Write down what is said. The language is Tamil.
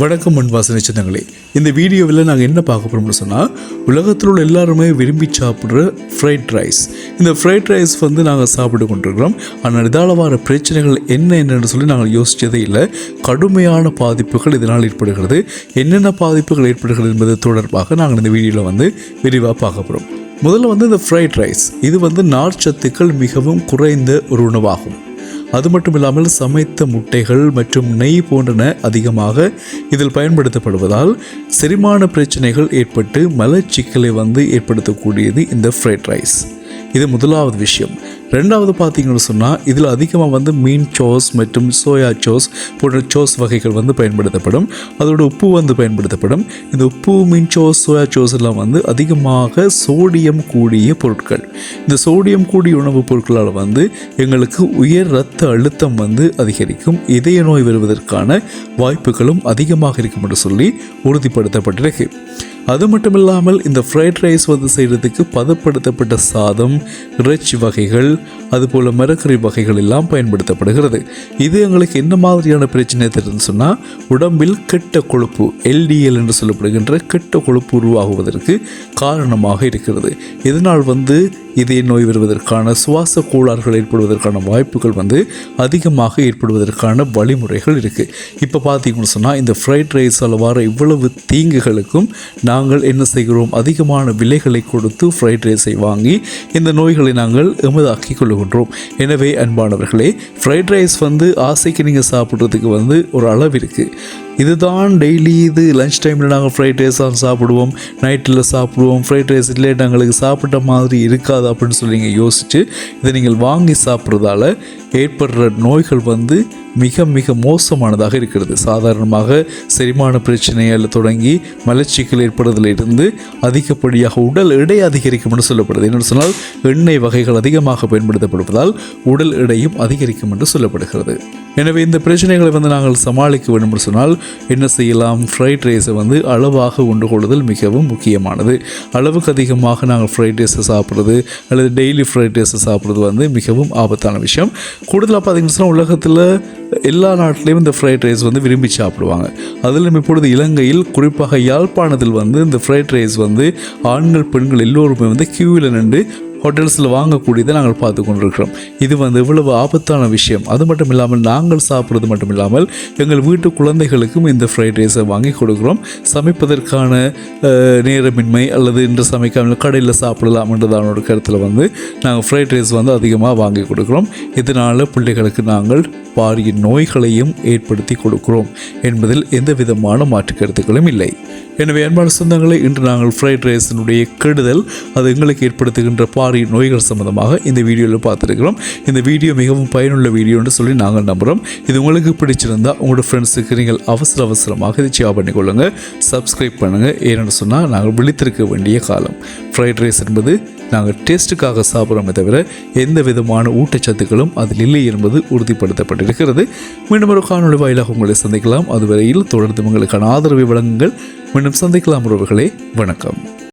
வணக்கம் மண்வாசனை சின்னங்களே இந்த வீடியோவில் நாங்கள் என்ன பார்க்க போகிறோம்னு சொன்னால் உலகத்தில் உள்ள எல்லாருமே விரும்பி சாப்பிட்ற ஃப்ரைட் ரைஸ் இந்த ஃப்ரைட் ரைஸ் வந்து நாங்கள் சாப்பிட்டு கொண்டிருக்கிறோம். ஆனால் இதால் வர பிரச்சனைகள் என்ன என்னென்னு சொல்லி நாங்கள் யோசித்ததே இல்லை. கடுமையான பாதிப்புகள் இதனால் ஏற்படுகிறது. என்னென்ன பாதிப்புகள் ஏற்படுகிறது என்பது தொடர்பாக நாங்கள் இந்த வீடியோவில் வந்து விரிவாக பார்க்க போகிறோம் முதல்ல வந்து இந்த ஃப்ரைட் ரைஸ் இது வந்து நார்ச்சத்துக்கள் மிகவும் குறைந்த ஒரு உணவாகும். அது மட்டும் இல்லாமல் சமைத்த முட்டைகள் மற்றும் நெய் போன்றன அதிகமாக இதில் பயன்படுத்தப்படுவதால் செரிமான பிரச்சனைகள் ஏற்பட்டு மலச்சிக்கலை வந்து ஏற்படுத்தக்கூடியது இந்த ஃப்ரைட் ரைஸ் இது முதலாவது விஷயம். ரெண்டாவது பார்த்தீங்கன்னு சொன்னால் இதில் அதிகமாக வந்து மீன் சோஸ் மற்றும் சோயா சோஸ் போன்ற சோஸ் வகைகள் வந்து பயன்படுத்தப்படும். அதோட உப்பு வந்து பயன்படுத்தப்படும். இந்த உப்பு மீன் சோஸ் சோயா சோஸ் எல்லாம் வந்து அதிகமாக சோடியம் கூடிய பொருட்கள். இந்த சோடியம் கூடிய உணவுப் பொருட்களால் வந்து எங்களுக்கு உயர் ரத்த அழுத்தம் வந்து அதிகரிக்கும். இதய நோய் வருவதற்கான வாய்ப்புகளும் அதிகமாக இருக்கும் என்று சொல்லி உறுதிப்படுத்தப்பட்டிருக்கு. அது மட்டும் இல்லாமல் இந்த ஃப்ரைட் ரைஸ் வந்து செய்கிறதுக்கு பதப்படுத்தப்பட்ட சாதம் இறைச்சி வகைகள் அதுபோல் மரக்கறி வகைகள் எல்லாம் பயன்படுத்தப்படுகிறது. இது எங்களுக்கு என்ன மாதிரியான பிரச்சனை தெரியுதுன்னு சொன்னால் உடம்பில் கெட்ட கொழுப்பு எல்டிஎல் என்று சொல்லப்படுகின்ற கெட்ட கொழுப்பு உருவாகுவதற்கு காரணமாக இருக்கிறது. இதனால் வந்து இதய நோய் வருவதற்கான சுவாச கோளாறுகள் ஏற்படுவதற்கான வாய்ப்புகள் வந்து அதிகமாக ஏற்படுவதற்கான வழிமுறைகள் இருக்குது இப்போ பார்த்தீங்கன்னு சொன்னால் இந்த ஃப்ரைட் ரைஸால் வர இவ்வளவு தீங்குகளுக்கும் நாங்கள் என்ன செய்கிறோம்? அதிகமான விலைகளை கொடுத்து ஃப்ரைட் ரைஸை வாங்கி இந்த நோய்களை நாங்கள் எமதாக்கி கொள்கின்றோம் எனவே அன்பானவர்களே ஃப்ரைட் ரைஸ் வந்து ஆசைக்கு நீங்கள் சாப்பிட்றதுக்கு வந்து ஒரு அளவு இருக்குது இதுதான் டெய்லி இது. லஞ்ச் டைமில் நாங்கள் ஃப்ரைட் ரைஸ் தான் சாப்பிடுவோம். நைட்டில் சாப்பிடுவோம். ஃப்ரைட் ரைஸ் இல்லை எங்களுக்கு சாப்பிட்ட மாதிரி இருக்காது அப்படின்னு சொல்லி நீங்கள் யோசித்து இதை நீங்கள் வாங்கி சாப்பிட்றதால ஏற்படுற நோய்கள் வந்து மிக மிக மோசமானதாக இருக்கிறது. சாதாரணமாக செரிமான பிரச்சனையில் தொடங்கி மலச்சிக்கல் ஏற்படுவதிலிருந்து அதிகப்படியாக உடல் எடை அதிகரிக்கும் என்று சொல்லப்படுது. என்னென்னு சொன்னால் எண்ணெய் வகைகள் அதிகமாக பயன்படுத்தப்படுவதால் உடல் எடையும் அதிகரிக்கும் என்று சொல்லப்படுகிறது. எனவே இந்த பிரச்சனைகளை வந்து நாங்கள் சமாளிக்க வேண்டும் சொன்னால் என்ன செய்யலாம்? ஃப்ரைட் ரைஸை வந்து அளவாக உண்டு கொள்ளுதல் மிகவும் முக்கியமானது. அளவுக்கு அதிகமாக நாங்கள் ஃப்ரைட் ரைஸை சாப்பிட்றது அல்லது டெய்லி ஃப்ரைட் ரைஸை சாப்பிட்றது வந்து மிகவும் ஆபத்தான விஷயம். கூடுதலாக பார்த்தீங்கன்னு சொன்னால் உலகத்தில் எல்லா நாட்டிலையும் இந்த ஃப்ரைட் ரைஸ் வந்து விரும்பி சாப்பிடுவாங்க. அதிலும் இப்பொழுது இலங்கையில் குறிப்பாக யாழ்ப்பாணத்தில் வந்து இந்த ஃப்ரைட் ரைஸ் வந்து ஆண்கள் பெண்கள் எல்லோருமே வந்து கியூவில் நின்று ஹோட்டல்ஸில் வாங்கக்கூடியதை நாங்கள் பார்த்து கொண்டிருக்கிறோம். இது வந்து இவ்வளவு ஆபத்தான விஷயம். அது மட்டும் இல்லாமல் நாங்கள் சாப்பிட்றது மட்டும் இல்லாமல் எங்கள் வீட்டு குழந்தைகளுக்கும் இந்த ஃப்ரைட் ரைஸை வாங்கி கொடுக்குறோம். சமைப்பதற்கான நேரமின்மை அல்லது இன்று சமைக்காமல் கடையில் சாப்பிடலாம்ன்றதான ஒரு கருத்தில் வந்து நாங்கள் ஃப்ரைட் ரைஸ் வந்து அதிகமாக வாங்கி கொடுக்குறோம். இதனால் பிள்ளைகளுக்கு நாங்கள் பாரிய நோய்களையும் ஏற்படுத்தி கொடுக்கிறோம் என்பதில் எந்த விதமான மாற்று கருத்துக்களும் இல்லை. எனவே அன்பான சொந்தங்களை இன்று நாங்கள் ஃப்ரைட் ரைஸினுடைய கெடுதல் அது எங்களுக்கு ஏற்படுத்துகின்ற ஆறு நோய்கள் சம்பந்தமாக இந்த வீடியோவில் பார்த்துருக்கிறோம். இந்த வீடியோ மிகவும் பயனுள்ள வீடியோன்னு சொல்லி நாங்கள் நம்புகிறோம் இது உங்களுக்கு பிடிச்சிருந்தா உங்களோட ஃப்ரெண்ட்ஸுக்கு நீங்கள் அவசர அவசரமாக இதை ஷேர் பண்ணிக்கொள்ளுங்கள் சப்ஸ்கிரைப் பண்ணுங்கள் ஏன்னு சொன்னால் நாங்கள் விழித்திருக்க வேண்டிய காலம். ஃப்ரைட் ரைஸ் என்பது நாங்கள் டேஸ்ட்டுக்காக சாப்பிட்றோமே தவிர எந்த விதமான ஊட்டச்சத்துக்களும் அதில் இல்லை என்பது உறுதிப்படுத்தப்பட்டிருக்கிறது. மீண்டும் ஒரு காணொலி வாயிலாக உங்களை சந்திக்கலாம். அதுவரையில் தொடர்ந்து உங்களுக்கான ஆதரவை வழங்குங்கள். மீண்டும் சந்திக்கலாம் உறவுகளே. வணக்கம்.